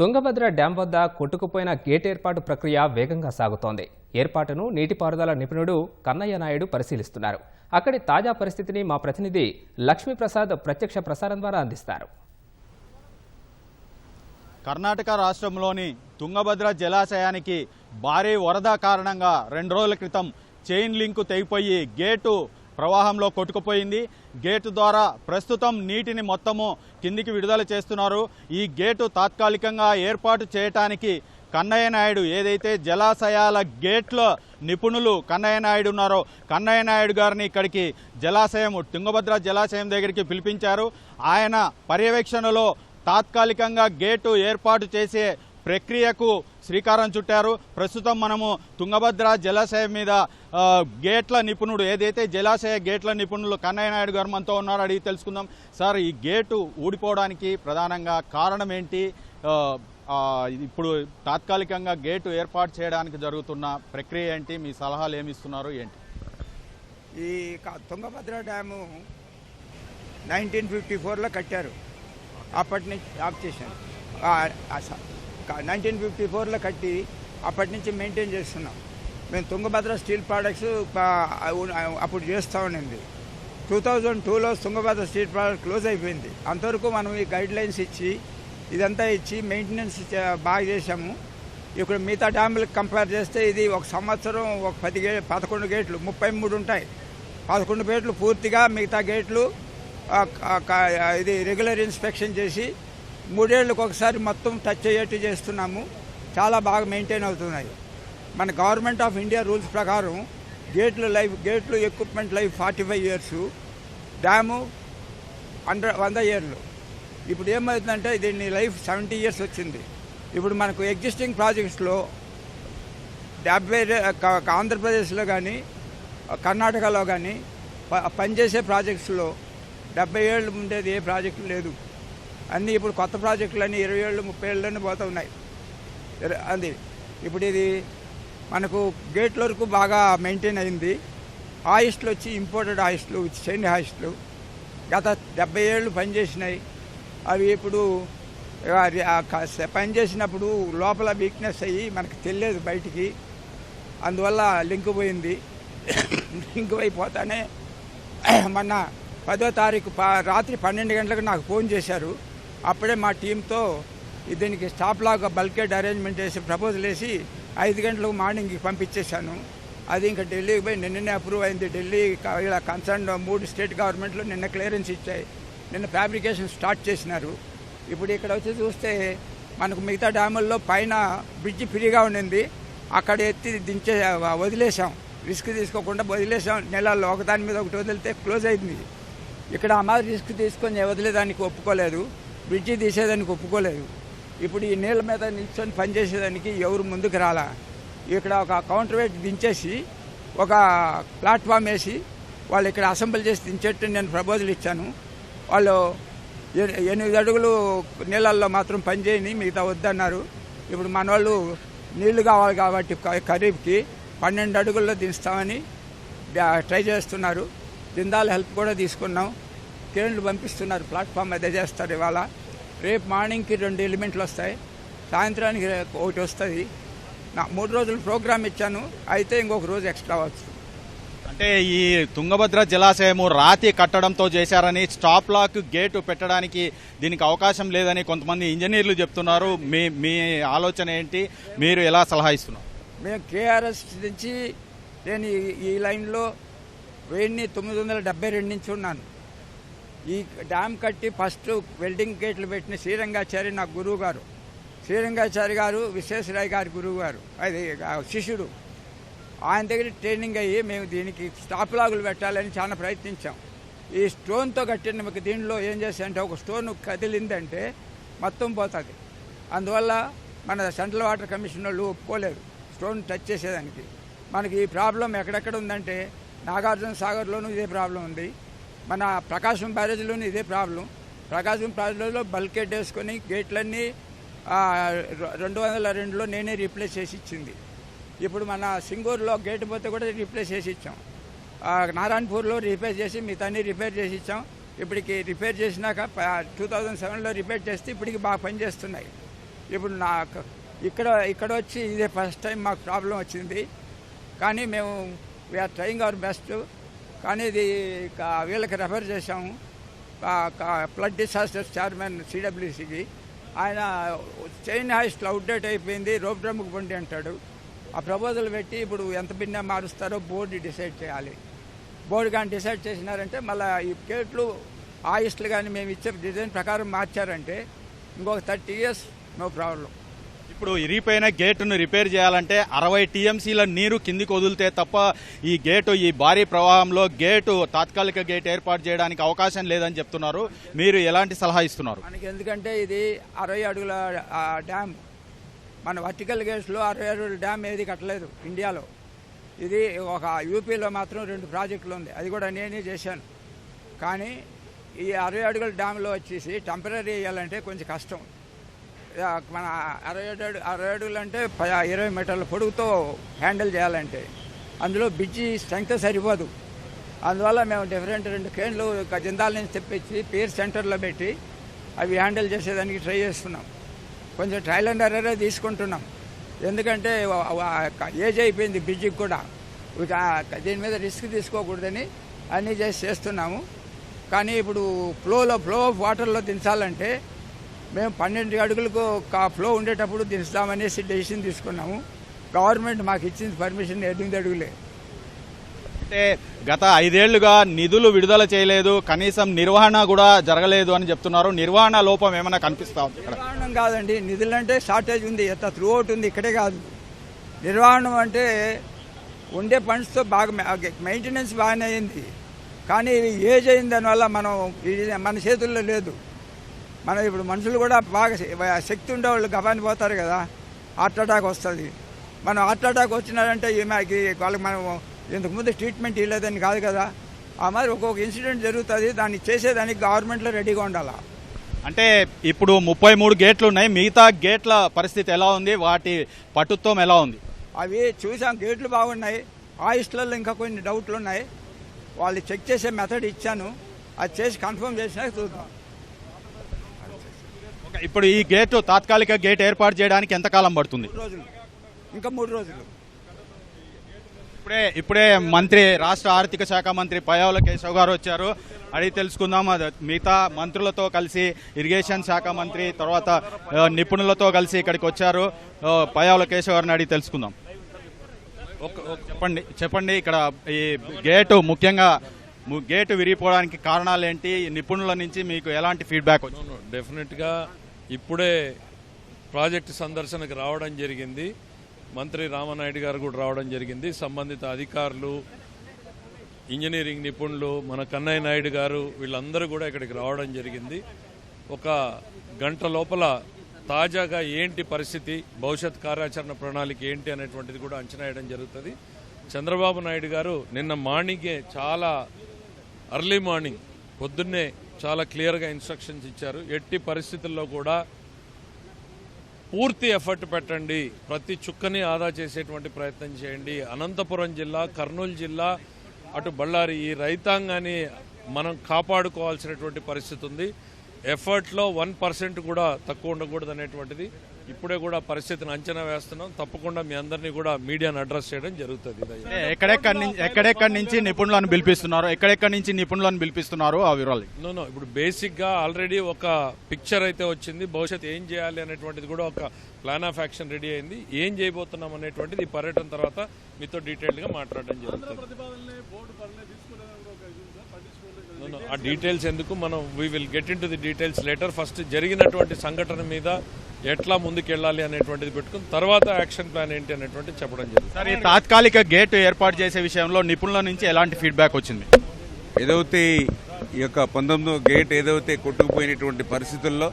Tungabhadra dam వద్ద కొట్టుకుపోయిన gate ఏర్పాటు ప్రక్రియ వేగంగా సాగుతోంది. ఏర్పాటును నీటిపారుదల నిపుణుడు కన్నయ్య నాయుడు పరిశీలిస్తున్నారు. అక్కడి తాజా పరిస్థితిని మా ప్రతినిధి లక్ష్మీప్రసాద్ ప్రత్యక్ష ప్రసారం ద్వారా అందిస్తారు. కర్ణాటక రాష్ట్రంలోని తుంగభద్ర జలాశయానికి భారీ వరద కారణంగా రెండు రోజుల క్రితం చైన్ లింకు తెగిపోయి గేటు ప్రవాహంలో కొట్టుకుపోయింది. గేటు ద్వారా ప్రస్తుతం నీటిని మొత్తము కిందికి విడుదల చేస్తున్నారు. ఈ గేటు తాత్కాలికంగా ఏర్పాటు చేయటానికి కన్నయ్య నాయుడు ఏదైతే జలాశయాల గేట్ల నిపుణులు కన్నయ్య నాయుడు ఉన్నారో కన్నయ్య నాయుడు గారిని ఇక్కడికి జలాశయం తుంగభద్ర జలాశయం దగ్గరికి పిలిపించారు. ఆయన పర్యవేక్షణలో తాత్కాలికంగా గేటు ఏర్పాటు చేసే ప్రక్రియకు శ్రీకారం చుట్టారు. ప్రస్తుతం మనము తుంగభద్ర జలాశయం మీద గేట్ల నిపుణుడు ఏదైతే జలాశయ గేట్ల నిపుణులు కన్నయ్య నాయుడు గారు మనతో ఉన్నారో అడిగి తెలుసుకుందాం. సార్ ఈ గేటు ఊడిపోవడానికి ప్రధానంగా కారణం ఏంటి? ఇప్పుడు తాత్కాలికంగా గేటు ఏర్పాటు చేయడానికి జరుగుతున్న ప్రక్రియ ఏంటి? మీ సలహాలు ఏమిస్తున్నారు ఏంటి? ఈ క- తుంగభద్ర డ్యాము నైన్టీన్ ఫిఫ్టీ ఫోర్లో కట్టారు. అప్పటి నుంచి ఆఫ్ చేశాను నైన్టీన్ ఫిఫ్టీ ఫోర్లో కట్టి అప్పటి నుంచి మెయింటైన్ చేస్తున్నాం. మేము తుంగభద్ర స్టీల్ ప్రోడక్ట్స్ అప్పుడు చేస్తూ ఉండింది. టూ థౌజండ్ టూలో తుంగభద్ర స్టీల్ ప్రోడక్ట్ క్లోజ్ అయిపోయింది. అంతవరకు మనం ఈ గైడ్ లైన్స్ ఇచ్చి ఇదంతా ఇచ్చి మెయింటెనెన్స్ బాగా చేశాము. ఇప్పుడు మిగతా డ్యాములకు కంపేర్ చేస్తే ఇది ఒక సంవత్సరం ఒక పది గే పదకొండు గేట్లు ముప్పై మూడు ఉంటాయి. పదకొండు గేట్లు పూర్తిగా మిగతా గేట్లు ఇది రెగ్యులర్ ఇన్స్పెక్షన్ చేసి మూడేళ్ళకి ఒకసారి మొత్తం టచ్ అయ్యేట్టు చేస్తున్నాము. చాలా బాగా మెయింటైన్ అవుతున్నాయి. మన గవర్నమెంట్ ఆఫ్ ఇండియా రూల్స్ ప్రకారం గేట్లు లైఫ్ గేట్లు equipment life forty five years dam hundred వంద ఇయర్లు. ఇప్పుడు ఏమవుతుందంటే దీన్ని లైఫ్ సెవెంటీ ఇయర్స్ వచ్చింది. ఇప్పుడు మనకు ఎగ్జిస్టింగ్ ప్రాజెక్ట్స్లో డెబ్బై ఆంధ్రప్రదేశ్లో కానీ కర్ణాటకలో కానీ ప- పనిచేసే ప్రాజెక్ట్స్లో డెబ్బై ఏళ్ళు ఉండేది ఏ ప్రాజెక్టు లేదు. అన్నీ ఇప్పుడు కొత్త ప్రాజెక్టులన్నీ ఇరవై ఏళ్ళు ముప్పై ఏళ్ళని పోతున్నాయి. అది. ఇప్పుడు ఇది మనకు గేట్ల వరకు బాగా మెయింటైన్ అయింది. ఆయిస్ట్లు వచ్చి ఇంపోర్టెడ్ ఆయిస్ట్లు చైన్ ఆయిస్ట్లు గత డెబ్బై ఏళ్ళు పనిచేసినాయి అవి ఇప్పుడు పనిచేసినప్పుడు లోపల వీక్నెస్ అయ్యి మనకు తెలియదు బయటికి. అందువల్ల లింక్ పోయింది. లింక్ అయిపోతానే మొన్న పదో తారీఖు ప- రాత్రి పన్నెండు గంటలకు నాకు ఫోన్ చేశారు. అప్పుడే మా టీంతో దీనికి స్టాప్ లాగా బల్కెడ్ అరేంజ్మెంట్ చేసి ప్రపోజల్ వేసి ఐదు గంటలకు మార్నింగ్కి పంపించేశాను. అది ఇంకా ఢిల్లీకి పోయి నిన్ననే అప్రూవ్ అయింది. ఢిల్లీ ఇలా కన్సర్న్ మూడు స్టేట్ గవర్నమెంట్లు నిన్న క్లియరెన్స్ ఇచ్చాయి. నిన్న ఫ్యాబ్రికేషన్ స్టార్ట్ చేసినారు. ఇప్పుడు ఇక్కడ వచ్చి చూస్తే మనకు మిగతా డ్యాముల్లో పైన బ్రిడ్జి ఫ్రీగా ఉండింది. అక్కడ ఎత్తి దించే వదిలేసాం రిస్క్ తీసుకోకుండా వదిలేసాం నెలల్లో ఒకదాని మీద ఒకటి వదిలితే క్లోజ్ అయింది. ఇక్కడ అమ్మ రిస్క్ తీసుకొని వదిలేదానికి ఒప్పుకోలేదు. బ్రిడ్జి తీసేదానికి ఒప్పుకోలేదు. ఇప్పుడు ఈ నీళ్ళ మీద నిల్చొని పనిచేసేదానికి ఎవరు ముందుకు రాలా? ఇక్కడ ఒక కౌంటర్ వెయిట్ దించేసి ఒక ప్లాట్ఫామ్ వేసి వాళ్ళు ఇక్కడ అసెంబ్లీ చేసి దించేట్టు నేను ప్రపోజల్ ఇచ్చాను. వాళ్ళు ఎనిమిది అడుగులు నీళ్ళల్లో మాత్రం పనిచేయని మిగతా వద్దన్నారు. ఇప్పుడు మన వాళ్ళు నీళ్ళు కావాలి కాబట్టి ఖరీఫ్కి పన్నెండు అడుగుల్లో దించుతామని ట్రై చేస్తున్నారు. దిందాల హెల్ప్ కూడా తీసుకున్నాం. క్రేన్లు పంపిస్తున్నారు. ప్లాట్ఫామ్ అదే చేస్తారు ఇవాళ. రేపు మార్నింగ్కి రెండు ఎలిమెంట్లు వస్తాయి సాయంత్రానికి ఒకటి వస్తుంది. నా మూడు రోజులు ప్రోగ్రామ్ ఇచ్చాను అయితే ఇంకొక రోజు ఎక్స్ట్రా వస్తుంది. అంటే ఈ తుంగభద్ర జలాశయము రాతి కట్టడంతో చేశారని స్టాప్ లాక్ గేటు పెట్టడానికి దీనికి అవకాశం లేదని కొంతమంది ఇంజనీర్లు చెప్తున్నారు. మీ మీ ఆలోచన ఏంటి? మీరు ఎలా సలహా ఇస్తున్నారు? మేము కేఆర్ఎస్ నుంచి నేను ఈ- ఈ లైన్లో వెయ్యి తొమ్మిది వందల డెబ్బై రెండు నుంచి ఉన్నాను. ఈ డ్యామ్ కట్టి ఫస్ట్ వెల్డింగ్ గేట్లు పెట్టిన శ్రీరంగాచారి నా గురువు గారు శ్రీరంగాచారి గారు విశ్వేశ్వరయ్య గారి గురువు గారు అది శిష్యుడు. ఆయన దగ్గర ట్రైనింగ్ అయ్యి మేము దీనికి స్టాప్ లాగులు పెట్టాలని చాలా ప్రయత్నించాం. ఈ స్టోన్తో కట్టిన మీకు దీనిలో ఏం చేశాయంటే ఒక స్టోన్ కదిలిందంటే మొత్తం పోతుంది. అందువల్ల మన సెంట్రల్ వాటర్ కమిషన్ వాళ్ళు ఒప్పుకోలేదు. స్టోన్ టచ్ చేసేదానికి. మనకి ఈ ప్రాబ్లం ఎక్కడెక్కడ ఉందంటే నాగార్జున సాగర్లోనూ ఇదే ప్రాబ్లం ఉంది. మన ప్రకాశం బ్యారేజ్లోని ఇదే ప్రాబ్లం. ప్రకాశం బ్యారేజ్లో బల్కెట్ వేసుకొని గేట్లన్నీ రెండు వందల రెండులో నేనే రీప్లేస్ చేసి ఇచ్చింది. ఇప్పుడు మన సింగూరులో గేట్ పోతే కూడా రీప్లేస్ చేసి ఇచ్చాం. నారాయణపూర్లో రిపేర్ చేసి మిగతాన్ని రిపేర్ చేసి ఇచ్చాం. ఇప్పటికి రిపేర్ చేసినాక టూ థౌజండ్ సెవెన్లో రిపేర్ చేస్తే ఇప్పటికి బాగా పనిచేస్తున్నాయి ఇప్పుడు నాకు ఇక్కడ ఇక్కడ వచ్చి ఇదే ఫస్ట్ టైం మాకు ప్రాబ్లం వచ్చింది. కానీ మేము వీఆర్ ట్రయింగ్ అవర్ బెస్ట్ కానీ ఇది వీళ్ళకి రెఫర్ చేశాము. ఫ్లడ్ డిసాస్టర్స్ చైర్మన్ సిడబ్ల్యూసికి ఆయన చైన్ హాయిస్ట్లో అవుట్డేట్ అయిపోయింది రోప్ డ్రమ్కి పండి అంటాడు. ఆ ప్రపోజల్ పెట్టి ఇప్పుడు ఎంత భిన్న మారుస్తారో బోర్డు డిసైడ్ చేయాలి. బోర్డు కానీ డిసైడ్ చేసినారంటే మళ్ళీ ఈ గేట్లు ఆయిస్ట్లు కానీ మేము ఇచ్చే డిజైన్ ప్రకారం మార్చారంటే ఇంకొక థర్టీ ఇయర్స్ నో ప్రాబ్లం ఇప్పుడు ఇరిగిపోయిన గేటును రిపేర్ చేయాలంటే అరవై టీఎంసీల నీరు కిందికి వదిలితే తప్ప ఈ గేటు ఈ భారీ ప్రవాహంలో గేటు తాత్కాలిక గేట్ ఏర్పాటు చేయడానికి అవకాశం లేదని చెప్తున్నారు. మీరు ఎలాంటి సలహా ఇస్తున్నారు? మనకి ఎందుకంటే ఇది అరవై అడుగుల డ్యామ్. మన వర్టికల్ గేట్స్లో అరవై అడుగుల డ్యామ్ ఏది కట్టలేదు ఇండియాలో. ఇది ఒక యూపీలో మాత్రం రెండు ప్రాజెక్టులు ఉంది. అది కూడా నేనే చేశాను. కానీ ఈ అరవై అడుగుల డ్యామ్లో వచ్చేసి టెంపరీ వేయాలంటే కొంచెం కష్టం. మన అరవై ఏడు అరవై అడుగులు అంటే ప- ఇరవై మీటర్ల పొడుగుతో హ్యాండిల్ చేయాలంటే అందులో బ్రిడ్జి స్ట్రెంగ్త్ సరిపోదు. అందువల్ల మేము డిఫరెంట్ రెండు కేన్లు జిందాల నుంచి తెప్పించి పీర్ సెంటర్లో పెట్టి అవి హ్యాండిల్ చేసేదానికి ట్రై చేస్తున్నాం. కొంచెం ట్రయల్ అండ్ ఎర్రరే తీసుకుంటున్నాం. ఎందుకంటే ఏజ్ అయిపోయింది బ్రిడ్జికి కూడా. దీని మీద రిస్క్ తీసుకోకూడదని అన్నీ చేసి చేస్తున్నాము. కానీ ఇప్పుడు ఫ్లోలో ఫ్లో ఆఫ్ వాటర్లో దించాలంటే మేము పన్నెండు అడుగులకు ఫ్లో ఉండేటప్పుడు దించుదామనేసి డెసిషన్ తీసుకున్నాము. గవర్నమెంట్ మాకు ఇచ్చింది పర్మిషన్ ఎనిమిది అడుగులే. అంటే గత ఐదేళ్ళుగా నిధులు విడుదల చేయలేదు కనీసం నిర్వహణ కూడా జరగలేదు అని చెప్తున్నారు. నిర్వహణ లోపం ఏమైనా కనిపిస్తా ఉంది నిర్వహణం కాదండి నిధులంటే షార్టేజ్ ఉంది ఎంత త్రూ అవుట్ ఉంది ఇక్కడే కాదు. నిర్వహణం అంటే ఉండే ఫండ్స్తో బాగా మెయింటెనెన్స్ బాగానే అయింది. కానీ ఏజ్ అయిన దానివల్ల మనం మన చేతుల్లో లేదు. మనం ఇప్పుడు మనుషులు కూడా బాగా శక్తి ఉండేవాళ్ళు గబాని పోతారు కదా. హార్ట్ అటాక్ వస్తుంది. మనం హార్ట్ అటాక్ వచ్చినారంటే ఈమెకి వాళ్ళకి మనం ఇంతకుముందు ట్రీట్మెంట్ ఇవ్వలేదని కాదు కదా. ఆ మరి ఒక్కొక్క ఇన్సిడెంట్ జరుగుతుంది. దాన్ని చేసేదానికి గవర్నమెంట్లో రెడీగా ఉండాలా? అంటే ఇప్పుడు ముప్పై మూడు గేట్లు ఉన్నాయి మిగతా గేట్ల పరిస్థితి ఎలా ఉంది? వాటి పటుత్వం ఎలా ఉంది? అవి చూసాం. గేట్లు బాగున్నాయి. ఆయిస్ట్లలో ఇంకా కొన్ని డౌట్లు ఉన్నాయి వాళ్ళు చెక్ చేసే మెథడ్ ఇచ్చాను. అది చేసి కన్ఫర్మ్ చేసినాక చూద్దాం. ఇప్పుడు ఈ గేటు తాత్కాలిక గేట్ ఏర్పాటు చేయడానికి ఎంతకాలం పడుతుంది? రోజులు. ఇంకా మూడు రోజులు. ఇప్పుడే ఇప్పుడే మంత్రి రాష్ట్ర ఆర్థిక శాఖ మంత్రి పయ్యావుల కేశవ్ గారు వచ్చారు. అడిగి తెలుసుకుందాం. అది మిగతా మంత్రులతో కలిసి ఇరిగేషన్ శాఖ మంత్రి తర్వాత నిపుణులతో కలిసి ఇక్కడికి వచ్చారు. ఆ, పయ్యావుల కేశవ్ గారిని అడిగి తెలుసుకుందాం. చెప్పండి. చెప్పండి. ఇక్కడ ఈ గేటు ముఖ్యంగా గేటు విరిగిపోవడానికి కారణాలు ఏంటి? నిపుణుల నుంచి మీకు ఎలాంటి ఫీడ్బ్యాక్ వచ్చింది? డెఫినెట్గా ఇప్పుడే ప్రాజెక్టు సందర్శనకు రావడం జరిగింది. మంత్రి రామనాయుడు గారు కూడా రావడం జరిగింది. సంబంధిత అధికారులు ఇంజనీరింగ్ నిపుణులు మన కన్నయ్య నాయుడు గారు వీళ్ళందరూ కూడా ఇక్కడికి రావడం జరిగింది. ఒక గంట లోపల తాజాగా ఏంటి పరిస్థితి భవిష్యత్ కార్యాచరణ ప్రణాళిక ఏంటి అనేటువంటిది కూడా అంచనా వేయడం జరుగుతుంది. చంద్రబాబు నాయుడు గారు నిన్న మార్నింగే చాలా అర్లీ మార్నింగ్ పొద్దున్నే చాలా క్లియర్గా ఇన్స్ట్రక్షన్స్ ఇచ్చారు. ఎట్టి పరిస్థితుల్లో కూడా పూర్తి ఎఫర్ట్ పెట్టండి. ప్రతి చుక్కని ఆదా చేసేటువంటి ప్రయత్నం చేయండి. అనంతపురం జిల్లా కర్నూలు జిల్లా అటు బళ్ళారి ఈ రైతాంగాన్ని మనం కాపాడుకోవాల్సినటువంటి పరిస్థితి ఉంది. ఎఫర్ట్లో వన్ పర్సెంట్ కూడా తక్కువ ఉండకూడదు అనేటువంటిది ఇప్పుడే కూడా పరిస్థితిని అంచనా వేస్తున్నాం. తప్పకుండా మీ అందరినీ కూడా మీడియాను అడ్రస్ చేయడం జరుగుతుంది. ఎక్కడెక్కడి నుంచి ఎక్కడెక్కడి నుంచి నిపుణులను పిలిపిస్తున్నారు? ఎక్కడెక్కడి నుంచి నిపుణులను పిలిపిస్తున్నారు ఆ వివరాలు? నో నో ఇప్పుడు బేసిక్గా ఆల్రెడీ ఒక పిక్చర్ అయితే వచ్చింది. భవిష్యత్ ఏం చేయాలి అనేటువంటిది కూడా ఒక ప్లాన్ ఆఫ్ యాక్షన్ రెడీ అయింది. ఏం చేయబోతున్నాం అనేటువంటిది ఈ పర్యటన తర్వాత మీతో డీటెయిల్డ్గా మాట్లాడడం జరుగుతుంది. ఆ డీటెయిల్స్ ఎందుకు? మనం we will get into the details letter first జరిగినటువంటి సంఘటన మీద ఎట్లా ముందుకెళ్ళాలి అనేటువంటిది పెట్టుకుని తర్వాత యాక్షన్ ప్లాన్ ఏంటి అనేటువంటిది చెప్పడం జరుగుతుంది సార్ ఈ తాత్కాలిక గేట్ ఏర్పాటు చేసే విషయంలో నిపుణుల నుంచి ఎలాంటి ఫీడ్బ్యాక్ వచ్చింది? ఏదైతే ఈ యొక్క పంతొమ్మిదో గేట్ ఏదైతే కొట్టుకుపోయినటువంటి పరిస్థితుల్లో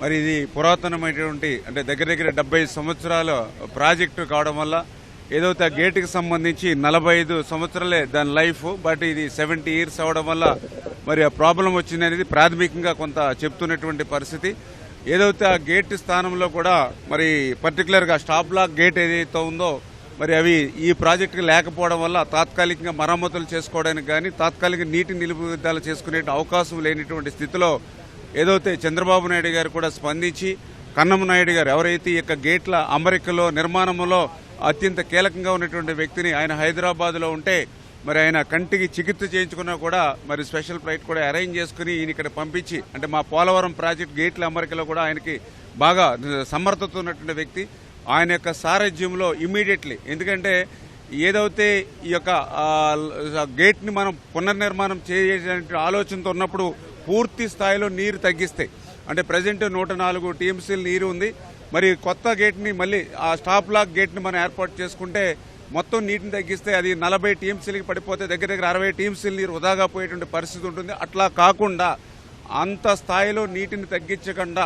మరి ఇది పురాతనమైనటువంటి అంటే దగ్గర దగ్గర డెబ్బై సంవత్సరాల ప్రాజెక్టు కావడం వల్ల ఏదైతే ఆ గేటుకి సంబంధించి నలభై ఐదు సంవత్సరాలే దాని లైఫ్ బట్ ఇది సెవెంటీ ఇయర్స్ అవడం వల్ల మరి ఆ ప్రాబ్లం వచ్చింది అనేది ప్రాథమికంగా కొంత చెప్తున్నటువంటి పరిస్థితి. ఏదైతే ఆ గేట్ స్థానంలో కూడా మరి పర్టికులర్గా స్టాప్ లాక్ గేట్ ఏదైతే ఉందో మరి అవి ఈ ప్రాజెక్టుకి లేకపోవడం వల్ల తాత్కాలికంగా మరమ్మతులు చేసుకోవడానికి కానీ తాత్కాలిక నీటి నిలుపుదల చేసుకునే అవకాశం లేనిటువంటి స్థితిలో ఏదైతే చంద్రబాబు నాయుడు గారు కూడా స్పందించి కన్నమ నాయుడు గారు ఎవరైతే ఈ యొక్క గేట్ల అమరికలో నిర్మాణంలో అత్యంత కీలకంగా ఉన్నటువంటి వ్యక్తిని ఆయన హైదరాబాద్లో ఉంటే మరి ఆయన కంటికి చికిత్స చేయించుకున్నా కూడా మరి స్పెషల్ ఫ్లైట్ కూడా అరేంజ్ చేసుకుని ఈయన ఇక్కడ పంపించి అంటే మా పోలవరం ప్రాజెక్ట్ గేట్ల అమరికలో కూడా ఆయనకి బాగా సమర్థత ఉన్నటువంటి వ్యక్తి. ఆయన యొక్క సారథ్యంలో ఇమీడియట్లీ ఎందుకంటే ఏదైతే ఈ యొక్క గేట్ని మనం పునర్నిర్మాణం చేయాలనే ఆలోచనతో ఉన్నప్పుడు పూర్తి స్థాయిలో నీరు తగ్గిస్తే అంటే ప్రజెంట్ నూట నాలుగు టీఎంసీలు నీరు ఉంది. మరి కొత్త గేట్ని మళ్ళీ ఆ స్టాప్ లాక్ గేట్ని మనం ఏర్పాటు చేసుకుంటే మొత్తం నీటిని తగ్గిస్తే అది నలభై టీఎంసీలకి పడిపోతే దగ్గర దగ్గర అరవై టీఎంసీలు నీరు వృధాగా పోయేటువంటి పరిస్థితి ఉంటుంది. అట్లా కాకుండా అంత స్థాయిలో నీటిని తగ్గించకుండా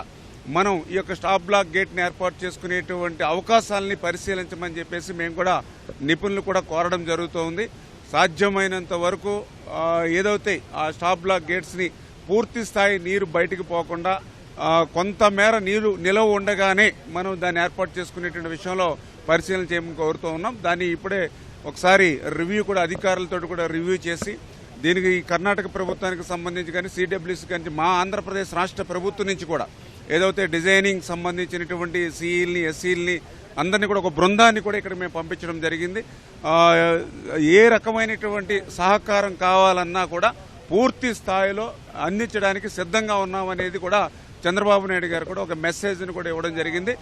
మనం ఈ యొక్క స్టాప్ బ్లాక్ గేట్ని ఏర్పాటు చేసుకునేటువంటి అవకాశాలని పరిశీలించమని చెప్పేసి మేము కూడా నిపుణులు కూడా కోరడం జరుగుతోంది. సాధ్యమైనంత వరకు ఏదైతే ఆ స్టాప్ బ్లాక్ గేట్స్ని పూర్తి స్థాయి నీరు బయటికి పోకుండా కొంతమేర నీరు నిలవ ఉండగానే మనం దాన్ని ఏర్పాటు చేసుకునేటువంటి విషయంలో పరిశీలన చేయమని కోరుతూ ఉన్నాం. దాన్ని ఇప్పుడే ఒకసారి రివ్యూ కూడా అధికారులతో కూడా రివ్యూ చేసి దీనికి ఈ కర్ణాటక ప్రభుత్వానికి సంబంధించి కానీ సిడబ్ల్యూసీ కానీ మా ఆంధ్రప్రదేశ్ రాష్ట్ర ప్రభుత్వం నుంచి కూడా ఏదైతే డిజైనింగ్ సంబంధించినటువంటి సిఈల్ని ఎస్సీల్ని అందరినీ కూడా ఒక బృందాన్ని కూడా ఇక్కడ మేము పంపించడం జరిగింది. ఏ రకమైనటువంటి సహకారం కావాలన్నా కూడా పూర్తి స్థాయిలో అందించడానికి సిద్ధంగా ఉన్నామనేది కూడా చంద్రబాబు నాయుడు గారు కూడా ఒక మెసేజ్ని కూడా ఇవ్వడం జరిగింది.